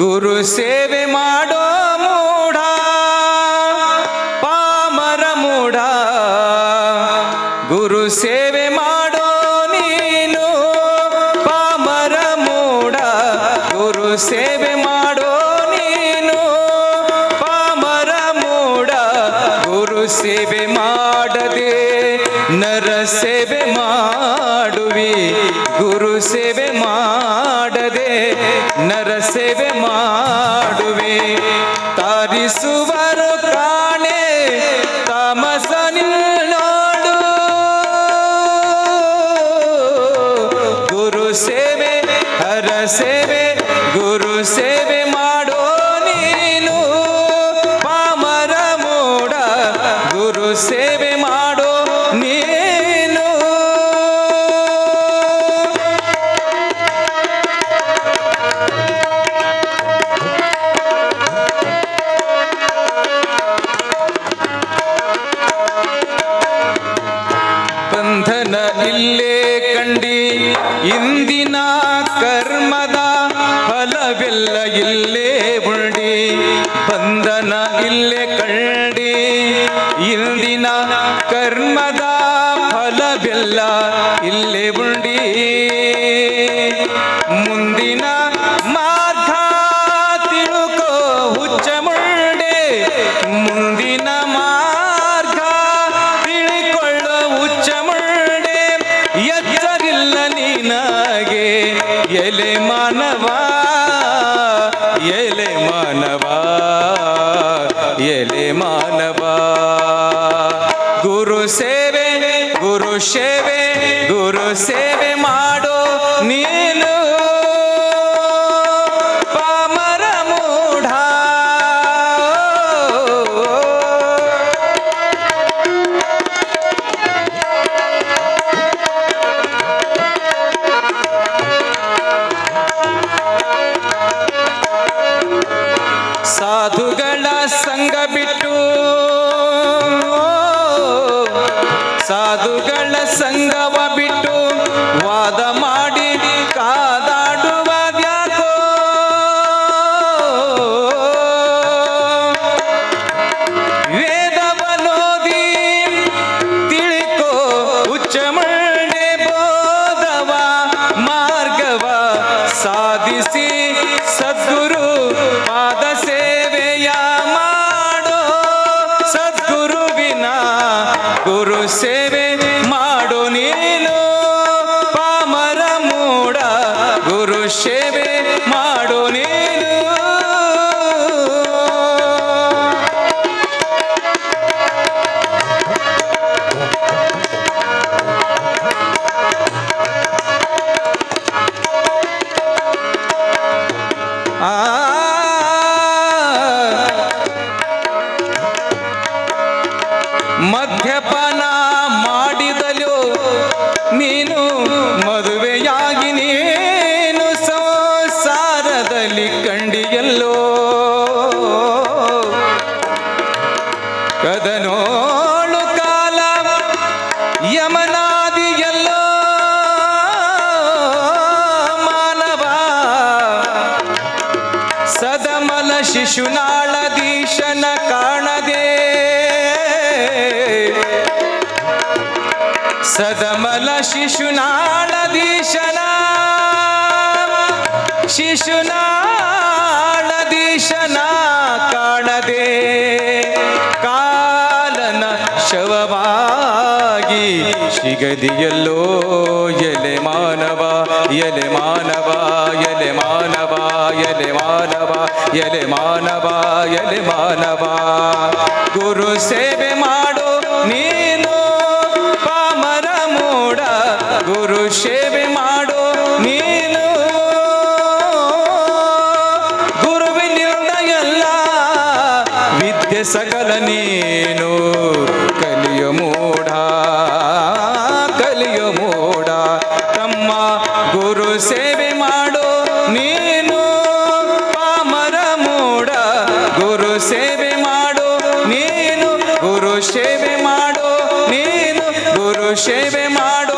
ಗುರು ಸೇವೆ ಮಾಡೋ ಮೂಢ ಪಾಮರ ಮೂಢ ಗುರು ಸೇವೆ ಮಾಡೋ ನೀನು ಪಾಮರ ಮೂಢ ಗುರು ಸೇವೆ ಮಾಡೋ ನೀನು ಪಾಮರ ಮೂಢ ಗುರು ಸೇವೆ ಮಾಡದೆ ನರ ಸೇವೆ ಮಾಡುವಿ, ಗುರು ಸೇವೆ ಮಾಡದೆ ನರ ಸೇವೆ ಮಾಡುವೆ. ತಾರಿಸುವರು ಕಾಣೆ ತಮಸ ನಿನ್ನೋಡು. ಗುರು ಸೇವೆ, ಹರ ಸೇವೆ, ಗುರು ಸೇವೆ ಮಾಡೋ ನೀನು. ಪಾಮರ ಮೂಡ, ಗುರು ಸೇವೆ ಕಂಡಿ ಇಂದಿನ ಕರ್ಮದ ಫಲವೆಲ್ಲ ಇಲ್ಲೇ ಉಂಡಿ. ಬಂಧನ ಇಲ್ಲೇ ಕಂಡಿ ಇಂದಿನ ಕರ್ಮದ ಫಲವೆಲ್ಲ ಇಲ್ಲೇ ಉಂಡಿ. ಎಲೆ ಮಾನವ. ಗುರು ಸೇವೆ ಗುರು ಸೇವೆ ಗುರು ಸೇವೆ ಮಾಡೋ ನೀನು ಸಾಧುಗಳ ಸಂಗ ಬಿಟ್ಟು. ಸಾಧುಗಳ ಸಂಗವ ಬಿಟ್ಟು ವಾದ ಮಾಡಿ ಸೇವೆ ಮಾಡೋ ನೀನು. ಆ. ಮದ್ಯಪಾನ ಮಾಡಿದಲು ನೀನು ಕದನೋಳು ಕಾಲ ಯಮನಾದಿಯಲ್ಲೋ ಮಾನವ. ಸದಮಲ ಶಿಶುನಾಳದೀಶನ ಕಾಣದೆ. ಸದಮಲ ಶಿಶುನಾಳದೀಶನ ಶಿಶುನಾಳದೀಶನ ಕಾಣದೆ. ಸಿಗದಿಯಲ್ಲೋ ಎಲೆ ಮಾನವ ಎಲೆ ಮಾನವ ಎಲೆ ಮಾನವ ಎಲೆ ಮಾನವ ಎಲೆ ಮಾನವ ಎಲೆ ಮಾನವ. ಗುರು ಸೇವೆ ಮಾಡು ನೀನು, ಪಾಮರ ಮೂಡ. ಗುರು ಸೇವೆ ಮಾಡು ನೀನು. ಗುರುವಿನಿಂದ ಎಲ್ಲ ವಿದ್ಯೆ ಸಕಲ ನೀನು ಸೇವೆ ಮಾಡು. ನೀನು ಪಾಮರ ಮೂಡ. ಗುರು ಸೇವೆ ಮಾಡು. ನೀನು ಗುರು ಸೇವೆ ಮಾಡೋ. ನೀನು ಗುರು ಸೇವೆ ಮಾಡೋ.